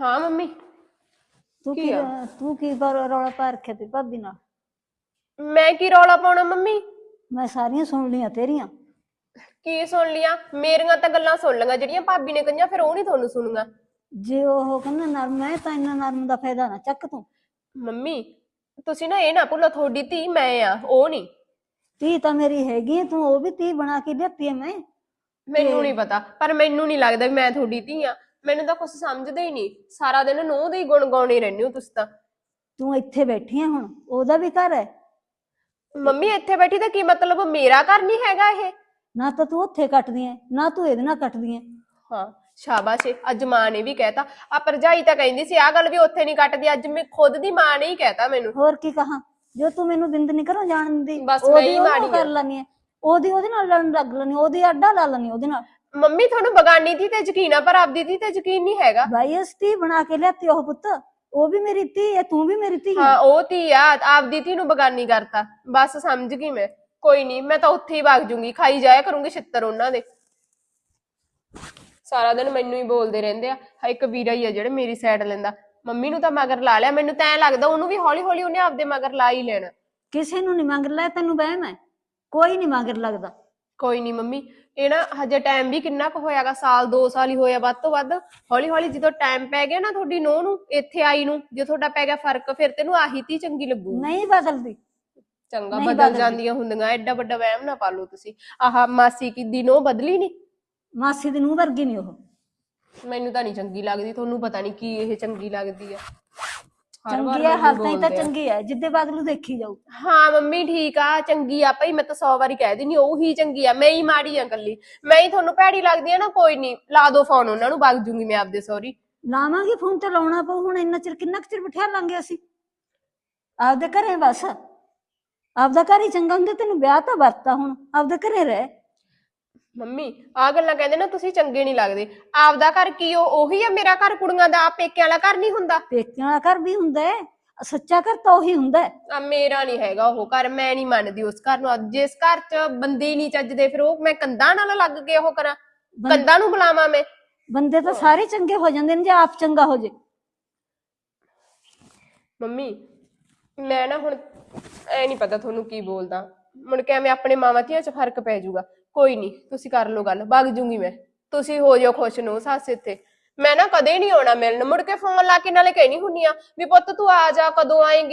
ਹਾਂ ਮੰਮੀ। ਤੂੰ ਕੀ ਕੀ ਆ? ਤੂੰ ਕੀ ਕਰ ਰੌਲਾ ਪਾ ਰੱਖਿਆ ਤੇ ਭਾਬੀ ਨਾਲ? ਮੈਂ ਕੀ ਰੌਲਾ ਪਾਉਣਾ ਮੰਮੀ? ਮੈਂ ਸਾਰੀਆਂ ਸੁਣ ਲੀਆਂ ਤੇਰੀਆਂ। ਕੀ ਸੁਣ ਲਿਆ ਮੇਰੀਆਂ ਤਾਂ ਗੱਲਾਂ ਸੁਣ ਲਈਆਂ ਜਿਹੜੀਆਂ ਭਾਬੀ ਨੇ ਕਹੀਆਂ ਫਿਰ ਉਹ ਨਹੀਂ ਤੁਹਾਨੂੰ ਸੁਣੂਗਾ ਜੇ ਉਹ ਕਹਿੰਦਾ ਨਰਮ ਹੈ ਤਾਂ ਇੰਨਾ ਨਰਮ ਦਾ ਫਾਇਦਾ ਨਾ ਚੱਕ ਤੂੰ। ਮੰਮੀ ਤੁਸੀਂ ਨਾ ਇਹ ਨਾ ਭੁੱਲੋ ਤੁਹਾਡੀ ਧੀ ਮੈਂ ਆ ਉਹ ਨਹੀਂ। ਧੀ ਤਾਂ ਮੇਰੀ ਹੈਗੀ ਹੈ, ਤੂੰ ਉਹ ਵੀ ਧੀ ਬਣਾ ਕੇ ਲਿਆਤੀ ਹੈ ਮੈਂ। ਮੈਨੂੰ ਨਹੀਂ ਪਤਾ ਪਰ ਮੈਨੂੰ ਨਹੀਂ ਲੱਗਦਾ ਵੀ ਮੈਂ ਤੁਹਾਡੀ ਧੀ ਆ। ਮੈਨੂੰ ਤਾਂ ਕੁਝ ਸਮਝਦੇ ਹੀ ਨਹੀਂ। ਸਾਰਾ ਦਿਨ ਨੂੰਹ ਦੇ ਹੀ ਗੁਣ ਗਾਉਣੇ ਰਹਿੰਦੇ ਹੋ ਤੁਸੀਂ ਤਾਂ। ਤੂੰ ਇੱਥੇ ਬੈਠੀ ਹੈ ਹੁਣ ਉਹਦਾ ਵੀ ਘਰ ਹੈ? ਮੰਮੀ ਇੱਥੇ ਬੈਠੀ ਤਾਂ ਕੀ ਮਤਲਬ? ਮੇਰਾ ਘਰ ਨਹੀਂ ਹੈਗਾ ਇਹ। ਨਾ ਤਾਂ ਤੂੰ ਉੱਥੇ ਕੱਟਦੀ ਹੈ ਨਾ ਤੂੰ ਇਹਦੇ ਨਾਲ ਕੱਟਦੀ ਹੈ ਹਾਂ ਸ਼ਾਬਾਸ਼ ਏ, ਅੱਜ ਮਾਂ ਨੇ ਵੀ ਕਹਿਤਾ। ਆ ਭਰਜਾਈ ਤਾਂ ਕਹਿੰਦੀ ਸੀ ਆ ਗੱਲ ਵੀ ਉੱਥੇ ਨਹੀਂ ਕੱਟਦੀ ਅੱਜ ਮੈਂ ਖੁਦ ਦੀ ਮਾਂ ਨੇ ਹੀ ਕਹਿਤਾ ਮੈਨੂੰ। ਹੋਰ ਕੀ ਕਹਾਂ? ਜੋ ਤੂੰ ਮੈਨੂੰ ਦਿੰਦ ਨਹੀਂ ਕਰੋ ਜਾਣ ਦਿੰਦੀ ਬਸ ਮੈਂ ਉਹਦੀ ਉਹਨੂੰ ਮਾੜੀ ਕਰ। ਲੈਣੀ ਹੈ ਉਹਦੀ ਉਹਦੇ ਨਾਲ ਲੜਨ ਲੱਗ ਲੈਣੀ ਉਹਦੀ ਅੱਡਾ ਲਾ ਲੈਣੀ ਉਹਦੇ ਨਾਲ। ਮੰਮੀ ਤੁਹਾਨੂੰ ਬਗਾਨੀ ਧੀ ਤੇ ਯਕੀਨ ਆ ਪਰ ਆਪਦੀ ਧੀ ਤੇ ਯਕੀਨ ਨਹੀਂ ਹੈਗਾ। ਧੀ ਬਣਾ ਕੇ ਲਿਆਤੀ ਉਹ ਪੁੱਤ। ਉਹ ਵੀ ਮੇਰੀ ਧੀ ਹੈ ਤੂੰ ਵੀ ਮੇਰੀ ਧੀ ਹੈ। ਹਾਂ ਉਹ ਧੀ ਆ ਆਪਦੀ ਧੀ ਨੂੰ ਬਗਾਨੀ ਕਰਤਾ। ਬਸ ਸਮਝ ਗਈ ਮੈਂ। ਕੋਈ ਨਹੀਂ ਮੈਂ ਤਾਂ ਉੱਥੇ ਹੀ ਵਗ ਜੂੰਗੀ। ਖਾਈ ਜਾਇਆ ਕਰੂੰਗੀ ਛਿੱਤਰ ਉਹਨਾਂ ਦੇ। ਸਾਰਾ ਦਿਨ ਮੈਨੂੰ ਹੀ ਬੋਲਦੇ ਰਹਿੰਦੇ ਆ। ਹਾਂ ਇੱਕ ਵੀਰਾ ਹੀ ਆ ਜਿਹੜੇ ਮੇਰੀ ਸਾਈਡ ਲੈਂਦਾ। ਮੰਮੀ ਨੂੰ ਤਾਂ ਮਗਰ ਲਾ ਲਿਆ। ਮੈਨੂੰ ਤਾਂ ਐ ਲੱਗਦਾ ਉਹਨੂੰ ਵੀ ਹੌਲੀ ਹੌਲੀ ਉਹਨੇ ਆਪਦੇ ਮਗਰ ਲਾ ਹੀ ਲੈਣਾ। ਕਿਸੇ ਨੂੰ ਨਹੀਂ ਮੰਗ ਲੈ ਤੈਨੂੰ ਵਹਿਮ ਹੈ। ਕੋਈ ਨਹੀਂ ਮਗਰ ਲੱਗਦਾ। ਕੋਈ ਨਹੀਂ ਮੰਮੀ। ਇਹ ਨਾ ਹਜੇ ਟਾਈਮ ਵੀ ਕਿੰਨਾ ਕੁ ਹੋਇਆਗਾ ਸਾਲ 2 ਸਾਲ ਹੀ ਹੋਇਆ ਵੱਧ ਤੋਂ ਵੱਧ। ਹੌਲੀ ਹੌਲੀ ਜਦੋਂ ਟਾਈਮ ਪੈ ਗਿਆ ਨਾ ਤੁਹਾਡੀ ਨੂੰਹ ਨੂੰ ਇੱਥੇ ਆਈ ਨੂੰ ਜੇ ਤੁਹਾਡਾ ਪੈ ਗਿਆ ਫ਼ਰਕ ਫਿਰ ਤੈਨੂੰ ਆਹੀ ਤੀ ਚੰਗੀ ਲੱਗੂ। ਨਹੀਂ ਬਦਲਦੀ। ਚੰਗਾ ਨਹੀਂ ਬਦਲ ਬਦਲਦੀ। ਜਾਂਦੀਆਂ ਹੁੰਦੀਆਂ ਐਡਾ ਵੱਡਾ ਵਹਿਮ ਨਾ ਪਾਲੋ ਤੁਸੀਂ। ਆਹ ਮਾਸੀ ਕੀ ਦੀ ਨੂੰਹ ਬਦਲੀ ਨਹੀਂ ਮਾਸੀ ਦੀ ਨੂੰਹ ਵਰਗੀ ਨਹੀਂ ਉਹ। ਮੈਨੂੰ ਤਾਂ ਨਹੀਂ ਚੰਗੀ ਲੱਗਦੀ ਤੁਹਾਨੂੰ ਪਤਾ ਨਹੀਂ ਕੀ ਇਹ ਚੰਗੀ ਲੱਗਦੀ ਆ। ਹਰ ਵਾਰ ਚੰਗੀ ਹੈ ਮੈਨੂੰ ਹਾਲ ਤਾਈਂ ਤਾਂ ਬੋਲਦੇ ਆ। ਚੰਗੀ ਹੈ ਜਿੱਦੇ ਦੇਖੀ ਜਾਊ। ਹਾਂ ਮੰਮੀ ਠੀਕ ਆ ਚੰਗੀ ਆ ਭਾਈ ਮੈਂ ਤਾਂ 100 ਵਾਰੀ ਕਹਿ ਦਿੰਨੀ ਉਹੀ ਚੰਗੀ ਆ ਮੈਂ ਹੀ ਮਾੜੀ ਆ ਕੱਲੀ ਮੈਂ ਹੀ ਤੁਹਾਨੂੰ ਭੈੜੀ ਲੱਗਦੀ ਆ ਨਾ ਕੋਈ ਨਹੀਂ ਲਾ ਦੋ ਫੋਨ ਉਹਨਾਂ ਨੂੰ ਵਗ ਜੂੰਗੀ ਮੈਂ ਆਪਦੇ ਸੌਰੀ ਲਾਵਾਂਗੇ ਫੋਨ ਤੇ ਲਾਉਣਾ ਪਊ ਹੁਣ ਇੰਨਾ ਚਿਰ ਕਿੰਨਾ ਕੁ ਚਿਰ ਬਿਠਾ ਲਾਂਗੇ ਅਸੀਂ? ਆਪਦੇ ਘਰੇ ਬਸ। ਆਪਦਾ ਘਰ ਹੀ ਚੰਗਾ ਹੁੰਦਾ ਤੈਨੂੰ ਵਿਆਹ ਤਾਂ ਵਰਤਾ ਹੁਣ ਆਪਦੇ ਘਰੇ ਰਹਿ। ਮੰਮੀ ਆ ਗੱਲਾਂ ਕਹਿੰਦੇ ਨਾ ਤੁਸੀਂ ਚੰਗੇ ਨਹੀਂ ਲੱਗਦੇ। ਆਪਦਾ ਘਰ ਕੀ ਉਹ ਉਹੀ ਆ ਮੇਰਾ ਘਰ? ਕੁੜੀਆਂ ਦਾ ਪੇਕਿਆਂ ਵਾਲਾ ਘਰ ਨਹੀਂ ਹੁੰਦਾ? ਪੇਕਿਆਂ ਵਾਲਾ ਘਰ ਵੀ ਹੁੰਦਾ ਹੈ ਸੱਚਾ ਘਰ ਤਾਂ ਉਹੀ ਹੁੰਦਾ ਹੈ। ਆ ਮੇਰਾ ਨਹੀਂ ਹੈਗਾ ਉਹ ਘਰ ਮੈਂ ਨਹੀਂ ਮੰਨਦੀ ਉਸ ਘਰ ਨੂੰ। ਅੱਜ ਜਿਸ ਘਰ 'ਚ ਬੰਦੇ ਹੀ ਨਹੀਂ ਚੱਜਦੇ ਫਿਰ ਉਹ ਮੈਂ ਕੰਧਾਂ ਨਾਲ ਲੱਗ ਕੇ ਉਹ ਕਰਾਂ? ਬੰ- ਕੰਧਾਂ ਨੂੰ ਬੁਲਾਵਾਂ ਮੈਂ? ਬੰਦੇ ਤਾਂ ਸਾਰੇ ਚੰਗੇ ਹੋ ਜਾਂਦੇ ਨੇ ਜੇ ਆਪ ਚੰਗਾ ਹੋ ਜੇ। ਮੰਮੀ ਮੈਂ ਨਾ ਹੁਣ ਐ ਨਹੀਂ ਪਤਾ ਤੁਹਾਨੂੰ ਕੀ ਬੋਲਦਾ। ਮੁੜ ਕੇ ਐਵੇਂ ਆਪਣੇ ਮਾਵਾਂ ਧੀਆਂ 'ਚ ਫ਼ਰਕ ਪੈ ਜਾਊਗਾ। ਕੋਈ ਨਹੀਂ ਤੁਸੀਂ ਕਰ ਲਓ ਗੱਲ, ਵਗ ਜੂਗੀ ਮੈਂ। ਤੁਸੀਂ ਹੋ ਜਾਓ ਖੁਸ਼ ਨੂੰ ਸੱਸ ਇੱਥੇ। ਮੈਂ ਨਾ ਕਦੇ ਨਹੀਂ ਆਉਣਾ ਮਿਲਣ, ਮੁੜ ਕੇ ਫੋਨ ਲਾ ਕੇ ਨਾਲੇ ਕਹਿਣੀ ਹੁੰਨੀ ਆ ਵੀ ਪੁੱਤ ਤੂੰ ਆ ਜਾ, ਕਦੋਂ ਆਏਂਗੀ?